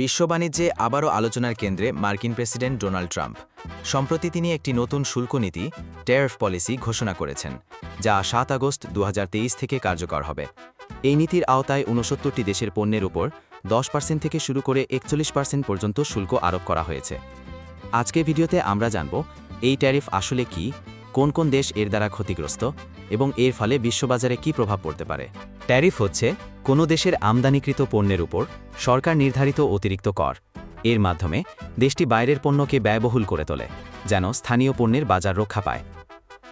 বিশ্ব বাণিজ্যে আবারও আলোচনার কেন্দ্রে মার্কিন প্রেসিডেন্ট ডোনাল্ড ট্রাম্প। সম্প্রতি তিনি একটি নতুন শুল্ক নীতি, ট্যারিফ পলিসি, ঘোষণা করেছেন, যা সাত আগস্ট দু হাজার তেইশ থেকে কার্যকর হবে। এই নীতির আওতায় ঊনসত্তরটি দেশের পণ্যের উপর দশ পার্সেন্ট থেকে শুরু করে একচল্লিশ পার্সেন্ট পর্যন্ত শুল্ক আরোপ করা হয়েছে। আজকে ভিডিওতে আমরা জানব, এই ট্যারিফ আসলে কি, কোন কোন দেশ এর দ্বারা ক্ষতিগ্রস্ত এবং এর ফলে বিশ্ববাজারে কি প্রভাব পড়তে পারে। ট্যারিফ হচ্ছে কোনো দেশের আমদানিকৃত পণ্যের উপর সরকার নির্ধারিত অতিরিক্ত কর। এর মাধ্যমে দেশটি বাইরের পণ্যকে ব্যয়বহুল করে তোলে, যেন স্থানীয় পণ্যের বাজার রক্ষা পায়।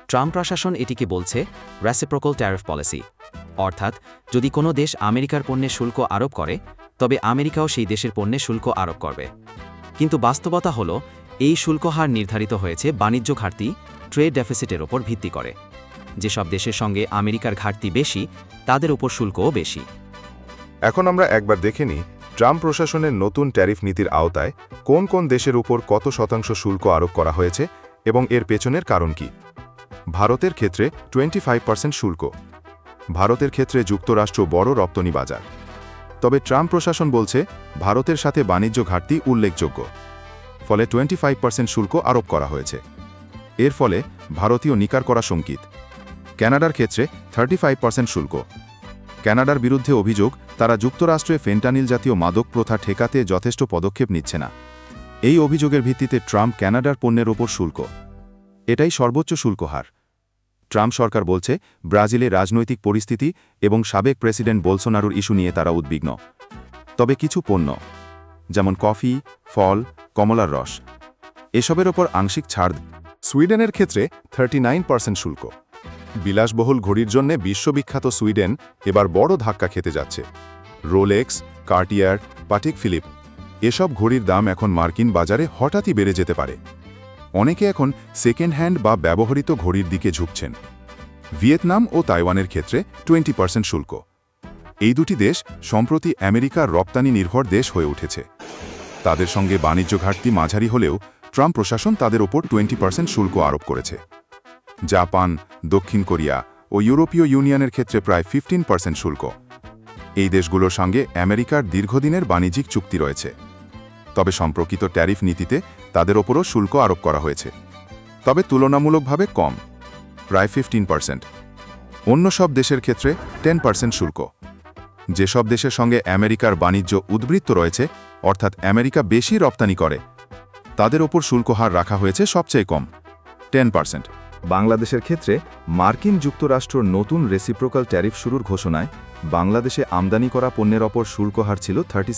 ট্রাম্প প্রশাসন এটিকে বলছে রেসিপ্রোকল ট্যারিফ পলিসি অর্থাৎ, যদি কোনো দেশ আমেরিকার পণ্যে শুল্ক আরোপ করে, তবে আমেরিকাও সেই দেশের পণ্যে শুল্ক আরোপ করবে। কিন্তু বাস্তবতা হল, এই শুল্ক হার নির্ধারিত হয়েছে বাণিজ্য ঘাটতি ট্রেড ডেফিসিটের ওপর ভিত্তি করে। যেসব দেশের সঙ্গে আমেরিকার ঘাটতি বেশি, তাদের ওপর শুল্কও বেশি। এখন আমরা একবার দেখে নিই ট্রাম্প প্রশাসনের নতুন ট্যারিফ নীতির আওতায় কোন কোন দেশের উপর কত শতাংশ শুল্ক আরোপ করা হয়েছে এবং এর পেছনের কারণ কি। ভারতের ক্ষেত্রে টোয়েন্টি ফাইভ শুল্ক। ভারতের ক্ষেত্রে যুক্তরাষ্ট্র বড় রপ্তানি বাজার। তবে ট্রাম্প প্রশাসন বলছে ভারতের সাথে বাণিজ্য ঘাটতি উল্লেখযোগ্য। ফলে টোয়েন্টি ফাইভ শুল্ক আরোপ করা হয়েছে। এর ফলে ভারতীয় নিকার করা সংকিত ক্যানাডার ক্ষেত্রে থার্টি ফাইভ শুল্ক। ক্যানাডার বিরুদ্ধে অভিযোগ, তারা যুক্তরাষ্ট্রে ফেন্টানিল জাতীয় মাদক প্রথা ঠেকাতে যথেষ্ট পদক্ষেপ নিচ্ছে না। এই অভিযোগের ভিত্তিতে ট্রাম্প ক্যানাডার পণ্যের ওপর শুল্ক। এটাই সর্বোচ্চ শুল্ক হার ট্রাম্প সরকার বলছে, ব্রাজিলে রাজনৈতিক পরিস্থিতি এবং সাবেক প্রেসিডেন্ট বোলসোনারুর ইস্যু নিয়ে তারা উদ্বিগ্ন। তবে কিছু পণ্য, যেমন কফি, ফল, কমলার রস, এসবের ওপর আংশিক ছাড় সুইডেনের ক্ষেত্রে থার্টি শুল্ক। বিলাসবহুল ঘড়ির জন্য বিশ্ববিখ্যাত সুইডেন এবার বড় ধাক্কা খেতে যাচ্ছে। রোলেক্স, কার্টিয়ার, পাটিক ফিলিপ, এসব ঘড়ির দাম এখন মার্কিন বাজারে হঠাৎই বেড়ে যেতে পারে। অনেকে এখন সেকেন্ড হ্যান্ড বা ব্যবহৃত ঘড়ির দিকে ঝুঁকছেন। ভিয়েতনাম ও তাইওয়ানের ক্ষেত্রে টোয়েন্টি পার্সেন্ট শুল্ক। এই দুটি দেশ সম্প্রতি আমেরিকার রপ্তানি নির্ভর দেশ হয়ে উঠেছে। তাদের সঙ্গে বাণিজ্য ঘাটতি মাঝারি হলেও ট্রাম্প প্রশাসন তাদের ওপর টোয়েন্টি পার্সেন্ট শুল্ক আরোপ করেছে। জাপান, দক্ষিণ কোরিয়া ও ইউরোপীয় ইউনিয়নের ক্ষেত্রে প্রায় ফিফটিন পার্সেন্ট শুল্ক। এই দেশগুলোর সঙ্গে আমেরিকার দীর্ঘদিনের বাণিজ্যিক চুক্তি রয়েছে। তবে সম্পর্কিত ট্যারিফ নীতিতে তাদের ওপরও শুল্ক আরোপ করা হয়েছে। তবে তুলনামূলকভাবে কম, প্রায় ফিফটিন পার্সেন্ট অন্য সব দেশের ক্ষেত্রে টেন পার্সেন্ট শুল্ক। যেসব দেশের সঙ্গে আমেরিকার বাণিজ্য উদ্বৃত্ত রয়েছে, অর্থাৎ আমেরিকা বেশি রপ্তানি করে, তাদের ওপর শুল্ক হার রাখা হয়েছে সবচেয়ে কম টেন পার্সেন্ট বাংলাদেশের ক্ষেত্রে মার্কিন যুক্তরাষ্ট্রর নতুন রেসিপ্রোকাল ট্যারিফ শুরুর ঘোষণায় বাংলাদেশে আমদানি করা পণ্যের ওপর শুল্ক হার ছিল থার্টি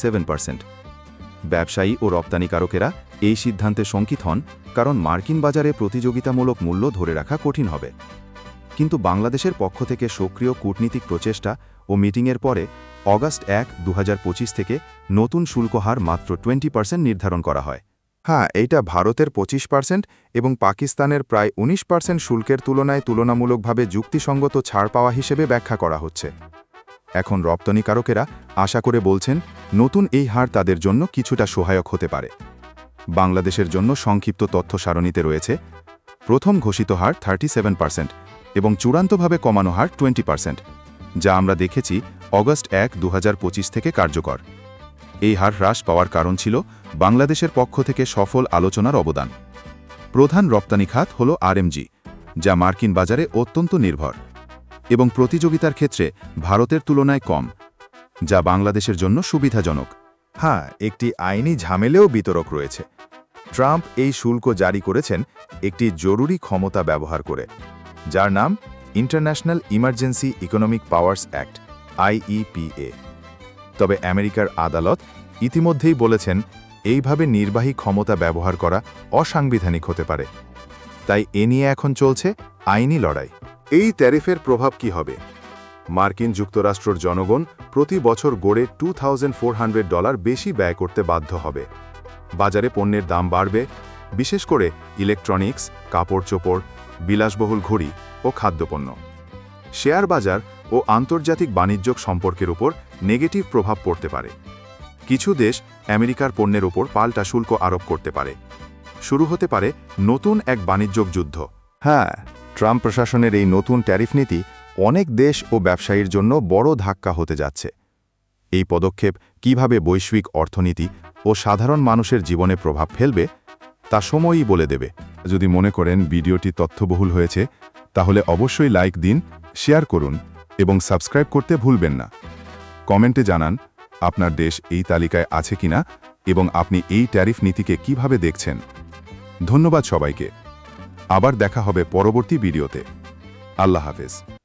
ব্যবসায়ী ও রপ্তানিকারকেরা এই সিদ্ধান্তে শঙ্কিত হন, কারণ মার্কিন বাজারে প্রতিযোগিতামূলক মূল্য ধরে রাখা কঠিন হবে। কিন্তু বাংলাদেশের পক্ষ থেকে সক্রিয় কূটনীতিক প্রচেষ্টা ও মিটিংয়ের পরে অগাস্ট এক দু থেকে নতুন শুল্ক হার মাত্র টোয়েন্টি নির্ধারণ করা হয়। হ্যাঁ এইটা ভারতের পঁচিশ পার্সেন্ট এবং পাকিস্তানের প্রায় ১৯ পার্সেন্ট শুল্কের তুলনায় তুলনামূলকভাবে যুক্তিসঙ্গত ছাড় পাওয়া হিসেবে ব্যাখ্যা করা হচ্ছে। এখন রপ্তানিকারকেরা আশা করে বলছেন, নতুন এই হার তাদের জন্য কিছুটা সহায়ক হতে পারে। বাংলাদেশের জন্য সংক্ষিপ্ত তথ্য সারণীতে রয়েছে, প্রথম ঘোষিত হার থার্টি সেভেন পার্সেন্ট এবং চূড়ান্তভাবে কমানো হার টোয়েন্টি পার্সেন্ট, যা আমরা দেখেছি অগস্ট এক দু থেকে কার্যকর। এই হার হ্রাস পাওয়ার কারণ ছিল বাংলাদেশের পক্ষ থেকে সফল আলোচনার অবদান। প্রধান রপ্তানি খাত হল আরএমজি যা মার্কিন বাজারে অত্যন্ত নির্ভর এবং প্রতিযোগিতার ক্ষেত্রে ভারতের তুলনায় কম, যা বাংলাদেশের জন্য সুবিধাজনক। হ্যাঁ একটি আইনি ঝামেলেও বিতরক রয়েছে। ট্রাম্প এই শুল্ক জারি করেছেন একটি জরুরি ক্ষমতা ব্যবহার করে, যার নাম international emergency economic powers act IEEPA তবে আমেরিকার আদালত ইতিমধ্যেই বলেছেন, এইভাবে নির্বাহী ক্ষমতা ব্যবহার করা অসাংবিধানিক হতে পারে। তাই এ নিয়ে এখন চলছে আইনি লড়াই। এই ট্যারিফের প্রভাব কি হবে? মার্কিন যুক্তরাষ্ট্রর জনগণ প্রতি বছর গড়ে টু ডলার বেশি ব্যয় করতে বাধ্য হবে। বাজারে পণ্যের দাম বাড়বে, বিশেষ করে ইলেকট্রনিক্স কাপড় চোপড় বিলাসবহুল ঘড়ি ও খাদ্যপণ্য। শেয়ার বাজার ও আন্তর্জাতিক বাণিজ্যক সম্পর্কের উপর নেগেটিভ প্রভাব পড়তে পারে। কিছু দেশ আমেরিকার পণ্যের ওপর পাল্টা শুল্ক আরোপ করতে পারে। শুরু হতে পারে নতুন এক বাণিজ্যক যুদ্ধ। হ্যাঁ ট্রাম্প প্রশাসনের এই নতুন ট্যারিফ নীতি অনেক দেশ ও ব্যবসায়ীর জন্য বড় ধাক্কা হতে যাচ্ছে। এই পদক্ষেপ কীভাবে বৈশ্বিক অর্থনীতি ও সাধারণ মানুষের জীবনে প্রভাব ফেলবে তা সময়ই বলে দেবে। যদি মনে করেন ভিডিওটি তথ্যবহুল হয়েছে তাহলে অবশ্যই লাইক দিন শেয়ার করুন এবং সাবস্ক্রাইব করতে ভুলবেন না। কমেন্টে জানান, আপনার দেশ এই তালিকায় আছে কিনা এবং আপনি এই ট্যারিফ নীতিকে কীভাবে দেখছেন। ধন্যবাদ সবাইকে। আবার দেখা হবে পরবর্তী ভিডিওতে। আল্লাহ হাফেজ।